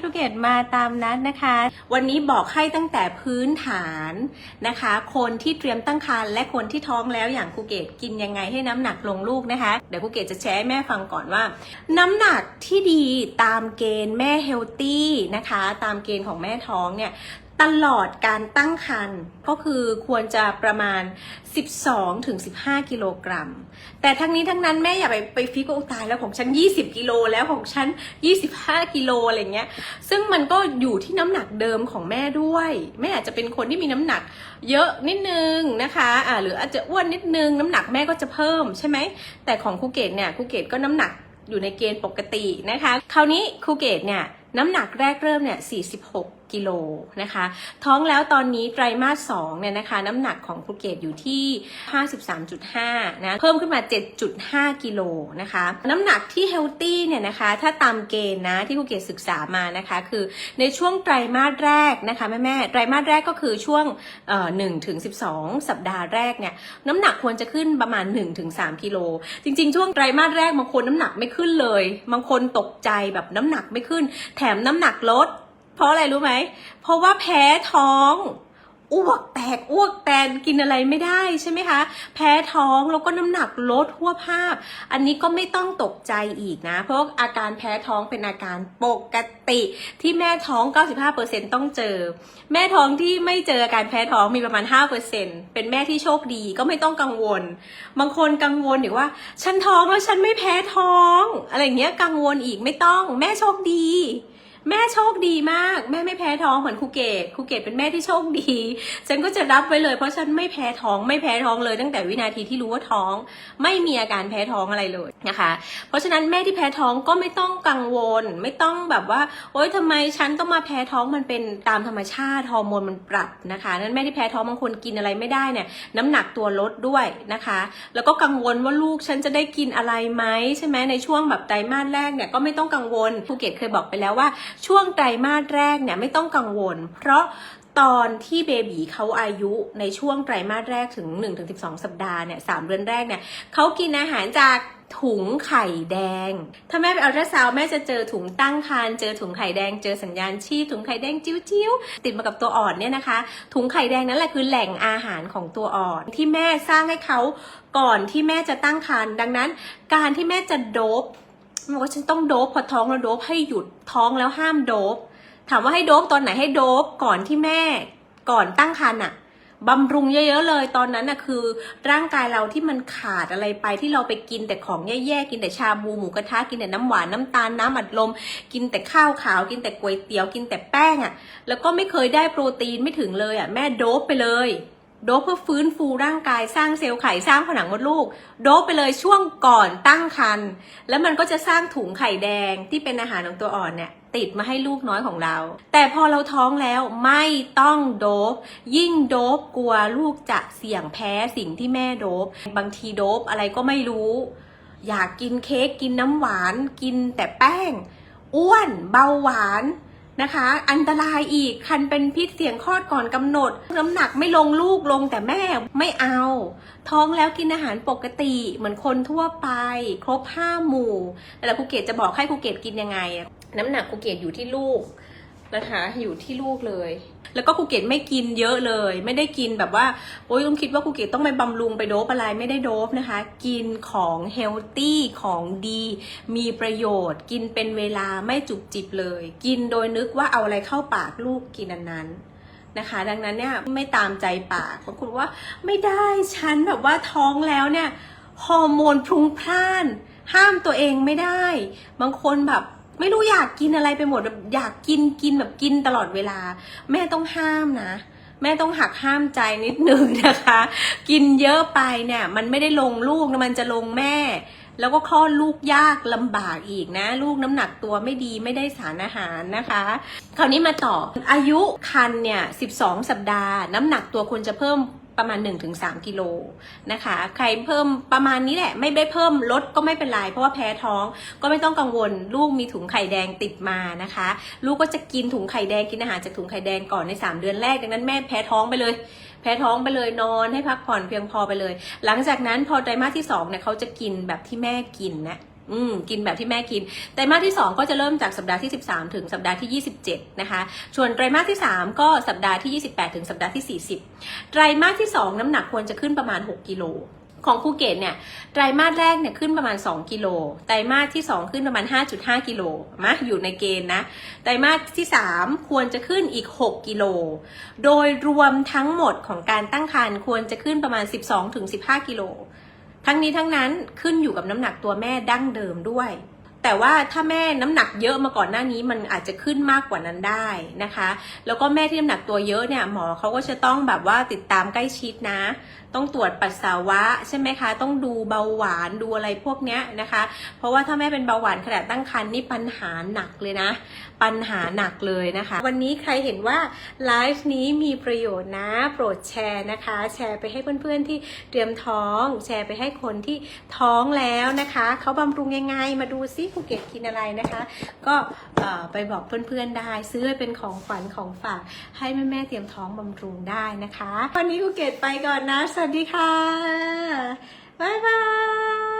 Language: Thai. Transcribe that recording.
ครูเกตมาตามนัดนะคะ วันนี้บอกให้ตั้งแต่พื้นฐานนะคะ คนที่เตรียมตั้งครรภ์และคนที่ท้องแล้วอย่างครูเกตกินยังไงให้น้ำหนักลงลูกนะคะ เดี๋ยวครูเกตจะแชร์ให้แม่ฟังก่อนว่า น้ำหนักที่ดีตามเกณฑ์แม่เฮลตี้นะคะ ตามเกณฑ์ของแม่ท้องเนี่ย ตลอดการตั้งครรภ์ก็คือควรจะประมาณ 12ถึง15กิโลกรัม แต่ทั้งนี้ทั้งนั้นแม่อย่าไปไปฟิกว่าอุยตายแล้วของฉัน 20 กิโลแล้วของฉัน 25 กิโลอะไรเงี้ย ซึ่งมันก็อยู่ที่น้ำหนักเดิมของแม่ด้วย แม่อาจจะเป็นคนที่มีน้ำหนักเยอะนิดนึงนะคะอ่าหรืออาจจะอ้วนนิดนึงน้ำหนักแม่ก็จะเพิ่มใช่ไหม แต่ของครูเกตเนี่ยครูเกตก็น้ำหนักอยู่ในเกณฑ์ปกตินะคะ คราวนี้ครูเกตเนี่ยน้ำหนักแรกเริ่มเนี่ย46 กิโลนะคะ ท้องแล้วตอนนี้ไตรมาส2เนี่ยนะคะ น้ำหนักของครูเก็ตอยู่ที่ 53.5 นะ เพิ่มขึ้นมา 7.5 กิโลนะคะ น้ำหนักที่เฮลตี้เนี่ยนะคะ ถ้าตามเกณฑ์นะที่ครูเก็ตศึกษามานะคะ คือในช่วงไตรมาสแรกนะคะแม่แม่ไตรมาสแรกก็คือช่วงเอ่อ1ถึง12สัปดาห์แรกเนี่ยน้ำหนักควรจะขึ้นประมาณ 1-3กิโลจริง ๆ ช่วงไตรมาสแรกบางคนน้ำหนักไม่ขึ้นเลย บางคนตกใจแบบน้ำหนักไม่ขึ้น แถมน้ำหนักลด ราะอะไรรู้ไหม เพราะว่าแพ้ท้องอ้วกแตกอ้วกแตนกินอะไรไม่ได้ใช่ไหมคะ แพ้ท้องแล้วก็น้ำหนักลดทั่วภาพ อันนี้ก็ไม่ต้องตกใจอีกนะ เพราะอาการแพ้ท้องเป็นอาการปกติที่แม่ท้อง 95%ต้องเจอ แม่ท้องที่ไม่เจออาการแพ้ท้องมีประมาณ 5%เป็นแม่ที่โชคดีก็ไม่ต้องกังวล บางคนกังวลอยู่ว่า ฉันท้องแล้วฉันไม่แพ้ท้อง อะไรอย่างเงี้ยกังวลอีกไม่ต้องแม่โชคดี แม่โชคดีมาก แม่ไม่แพ้ท้องเหมือนครูเกดครูเกดเป็นแม่ที่โชคดี ฉันก็จะรับไว้เลยเพราะฉันไม่แพ้ท้องไม่แพ้ท้องเลย ตั้งแต่วินาทีที่รู้ว่าท้อง ไม่มีอาการแพ้ท้องอะไรเลยนะคะ เพราะฉะนั้นแม่ที่แพ้ท้องก็ไม่ต้องกังวล ไม่ต้องแบบว่า โอ๊ยทำไมฉันต้องมาแพ้ท้องมันเป็นตามธรรมชาติฮอร์โมนมันปรับนะคะนั้นแม่ที่แพ้ท้องบางคนกินอะไรไม่ได้เนี่ยน้ำหนักตัวลดด้วยนะคะ แล้วก็กังวลว่าลูกฉันจะได้กินอะไรไหมใช่ไหมในช่วงแบบไตรมาสแรกเนี่ยก็ไม่ต้องกังวลภูเกตเคยบอกไปแล้วว่าช่วงไตรมาสแรกเนี่ยไม่ต้องกังวล เพราะตอนที่เบบีเขาอายุในช่วงไตรมาสแรกถึง 1-12 สัปดาห์เนี่ยสามเดือนแรกเนี่ยเขากินอาหารจากถุงไข่แดง ถ้าแม่ไปเอาทราซาวแม่จะเจอถุงตั้งครรภ์เจอถุงไข่แดง เจอสัญญาณชีพถุงไข่แดงจิ้วๆ ติดมากับตัวอ่อนเนี่ยนะคะ ถุงไข่แดงนั่นแหละคือแหล่งอาหารของตัวอ่อนที่แม่สร้างให้เขาก่อนที่แม่จะตั้งครรภ์ดังนั้น การที่แม่จะโดบ บอกว่าฉันต้องโดบพอท้องแล้วโดบให้หยุดท้องแล้วห้ามโดบถามว่าให้โดบตอนไหนให้โดบก่อนที่แม่ก่อนตั้งครรภ์อะบำรุงเยอะๆเลย ตอนนั้นน่ะคือ ร่างกายเราที่มันขาดอะไรไปที่เราไปกินแต่ของแย่ๆกินแต่ชาบูหมูกระทะกินแต่น้ำหวานน้ำตาลน้ำอัดลม กินแต่ข้าวขาว กินแต่ก๋วยเตี๋ยวกินแต่แป้งอะแล้วก็ไม่เคยได้โปรตีนไม่ถึงเลยอะแม่โดบไปเลย โดบเพื่อฟื้นฟูร่างกายสร้างเซลล์ไข่สร้างผนังมดลูก โดบไปเลยช่วงก่อนตั้งครรภ์แล้วมันก็จะสร้างถุงไข่แดงที่เป็นอาหารของตัวอ่อนเนี่ยติดมาให้ลูกน้อยของเรา แต่พอเราท้องแล้วไม่ต้องโดบ ยิ่งโดบกลัวลูกจะเสี่ยงแพ้สิ่งที่แม่โดบ บางทีโดบอะไรก็ไม่รู้ อยากกินเค้กกินน้ำหวาน กินแต่แป้ง อ้วน เบาหวาน นะคะ อันตรายอีกคันเป็นพิษเสี่ยงคลอดก่อนกำหนด น้ำหนักไม่ลงลูกลงแต่แม่ไม่เอา ท้องแล้วกินอาหารปกติเหมือนคนทั่วไป ครบห้าหมู่ แต่ครูเกตจะบอกให้ครูเกตกินยังไง น้ำหนักครูเกตอยู่ที่ลูก นะคะอยู่ที่ลูกเลย แล้วก็ครูเกดไม่กินเยอะเลย ไม่ได้กินแบบว่าโอ้ยต้องคิดว่าครูเกดต้องไปบำรุงไปโดบอะไรไม่ได้โดบนะคะ กินของเฮลตี้ของดี มีประโยชน์ กินเป็นเวลาไม่จุกจิบเลย กินโดยนึกว่าเอาอะไรเข้าปากลูกกินอันนั้นนะคะ ดังนั้นเนี่ยไม่ตามใจปากบางคนว่าไม่ได้ฉันแบบว่าท้องแล้วเนี่ยฮอร์โมนพรุงพล่าน ห้ามตัวเองไม่ได้ บางคนแบบ ไม่รู้อยากกินอะไรไปหมดแบบอยากกินกินแบบกินตลอดเวลา แม่ต้องห้ามนะ แม่ต้องหักห้ามใจนิดนึงนะคะ กินเยอะไปเนี่ย มันไม่ได้ลงลูกนะมันจะลงแม่ แล้วก็คลอดลูกยากลำบากอีกนะ ลูกน้ำหนักตัวไม่ดีไม่ได้สารอาหารนะคะ คราวนี้มาต่ออายุคันเนี่ย 12 สัปดาห์ น้ำหนักตัวควรจะเพิ่ม ประมาณ 1-3 กิโลนะคะ ใครเพิ่มประมาณนี้แหละ ไม่ได้เพิ่มลดก็ไม่เป็นไร เพราะว่าแพ้ท้องก็ไม่ต้องกังวล ลูกมีถุงไข่แดงติดมานะคะ ลูกก็จะกินถุงไข่แดงกินอาหารจากถุงไข่แดงก่อนใน 3 เดือนแรก ดังนั้นแม่แพ้ท้องไปเลย แพ้ท้องไปเลยนอนให้พักผ่อนเพียงพอไปเลย หลังจากนั้นพอไตรมาสที่2เนี่ยเขาจะกินแบบที่แม่กินนะ อืมกินแบบที่แม่กินไตรมาสที่ 2 ก็จะเริ่มจากสัปดาห์ที่ 13 ถึงสัปดาห์ที่ 27 นะคะ ส่วนไตรมาสที่ 3 ก็สัปดาห์ที่ 28 ถึงสัปดาห์ที่ 40 ไตรมาสที่ 2 น้ำหนักควรจะขึ้นประมาณ 6 กิโลของภูเก็ตเนี่ยไตรมาสแรกเนี่ยขึ้นประมาณ 2 กิโลไตรมาสที่ 2 ขึ้นประมาณ 5.5 กิโลมะอยู่ในเกณฑ์นะไตรมาสที่ 3 ควรจะขึ้นอีก 6 กิโล โดยรวมทั้งหมดของการตั้งครรภ์ควรจะขึ้นประมาณ 12-15 กิโล ทั้งนี้ทั้งนั้นขึ้นอยู่กับน้ำหนักตัวแม่ดั้งเดิมด้วย แต่ว่าถ้าแม่น้ำหนักเยอะมาก่อนหน้านี้มันอาจจะขึ้นมากกว่านั้นได้นะคะ แล้วก็แม่ที่น้ำหนักตัวเยอะเนี่ยหมอเขาก็จะต้องแบบว่าติดตามใกล้ชิดนะ ต้องตรวจปัสสาวะใช่ไหมคะ ต้องดูเบาหวานดูอะไรพวกเนี้ยนะคะ เพราะว่าถ้าแม่เป็นเบาหวานขณะตั้งครรภ์นี่ปัญหาหนักเลยนะ ปัญหาหนักเลยนะคะ วันนี้ใครเห็นว่าไลฟ์นี้มีประโยชน์นะ โปรดแชร์นะคะ แชร์ไปให้เพื่อนๆที่เตรียมท้อง แชร์ไปให้คนที่ท้องแล้วนะคะเขาบำรุงยังไงมาดูซิภูเก็ตกินอะไรนะคะ ก็ไปบอกเพื่อนๆได้ ซื้อเป็นของขวัญของฝากให้แม่ๆเตรียมท้องบำรุงได้นะคะ วันนี้ภูเก็ตไปก่อนนะ สวัสดีค่ะ บ๊ายบาย